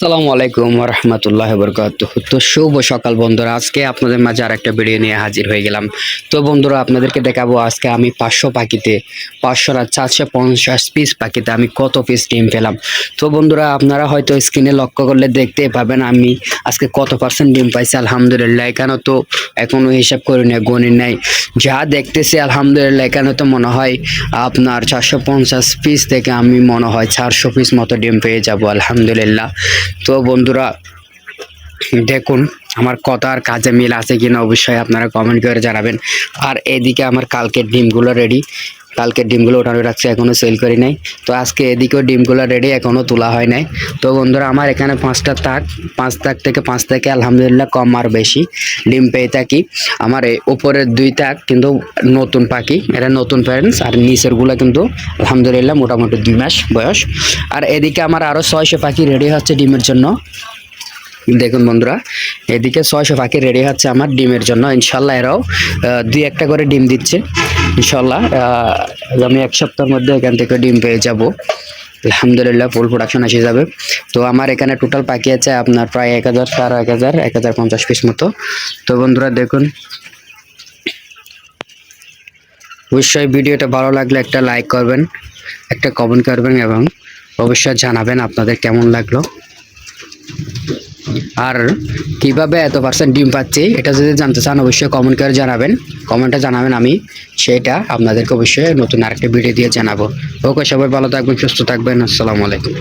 সালামু আলাইকুম রহমতুল্লাহ বরকাত তো শুভ সকাল বন্ধুরা, আজকে আপনাদের মাঝে আর একটা ভিডিও নিয়ে হাজির হয়ে গেলাম। তো বন্ধুরা, আপনাদেরকে দেখাবো আজকে আমি পাঁচশো পাখিতে, পাঁচশো না, চারশো পঞ্চাশ পিস পাখিতে আমি কত পিস ডিম পেলাম। তো বন্ধুরা, আপনারা হয়তো স্ক্রিনে লক্ষ্য করলে দেখতে পাবেন আমি আজকে কত পার্সেন্ট ডিম পাইছি, আলহামদুলিল্লাহ। এখানে তো এখনও হিসাব করি না গণি নাই। যা দেখতেছি, আলহামদুলিল্লাহ, এখানে তো মনে হয় আপনার চারশো পঞ্চাশ পিস থেকে আমি মনে হয় চারশো পিস মতো ডিম পেয়ে যাব, আলহামদুলিল্লাহ। তো বন্ধুরা, দেখুন আমার কথা আর কাজে মিল আছে কিনা অবশ্যই আপনারা কমেন্ট করে জানাবেন। আর এদিকে আমার কালকের ডিমগুলো রেডি কালকের ডিমগুলো ওঠানো রাখছে এখনও সেল করি নাই। তো আজকে এদিকেও ডিমগুলো রেডি এখনও তোলা হয় নাই। তো বন্ধুরা, আমার এখানে পাঁচটা তাক, পাঁচ তাক থেকে পাঁচ তাকে আলহামদুলিল্লাহ কম আর বেশি। ডিম পেয়ে থাকি। আমার এই উপরের দুই তাক কিন্তু নতুন পাখি এটা নতুন প্যারেন্টস আর নিচেরগুলো কিন্তু আলহামদুলিল্লাহ মোটামুটি দুই মাস বয়স। আর এদিকে আমার আরও ছয়শো পাখি রেডি হচ্ছে ডিমের জন্য। দেখুন বন্ধুরা এদিকে ছয়শো পাখি রেডি হচ্ছে আমার ডিমের জন্য, ইনশাল্লাহ এরাও দুই একটা করে ডিম দিচ্ছে, ইনশাল্লাহ আমি এক সপ্তাহের মধ্যে এখান থেকে ডিম পেয়ে যাব। আলহামদুলিল্লাহ ফুল প্রোডাকশন এসে যাবে। তো আমার এখানে টোটাল পাখি আছে আপনার প্রায় এক হাজার, সাড়ে এক হাজার এক হাজার পঞ্চাশ পিস মতো। তো বন্ধুরা, দেখুন। অবশ্যই ভিডিওটা ভালো লাগলে একটা লাইক করবেন, একটা কমেন্ট করবেন এবং অবশ্যই জানাবেন আপনাদের কেমন লাগল। আর কীভাবে এত পার্সেন্ট ডিম পাচ্ছি, এটা যদি জানতে চান, অবশ্যই কমেন্ট করে জানাবেন। কমেন্টে জানাবেন আমি, সেটা আপনাদেরকে অবশ্যই নতুন আরেকটা ভিডিও দিয়ে জানাব। ওকে সবাই ভালো থাকবেন, সুস্থ থাকবেন, আসসালামু আলাইকুম।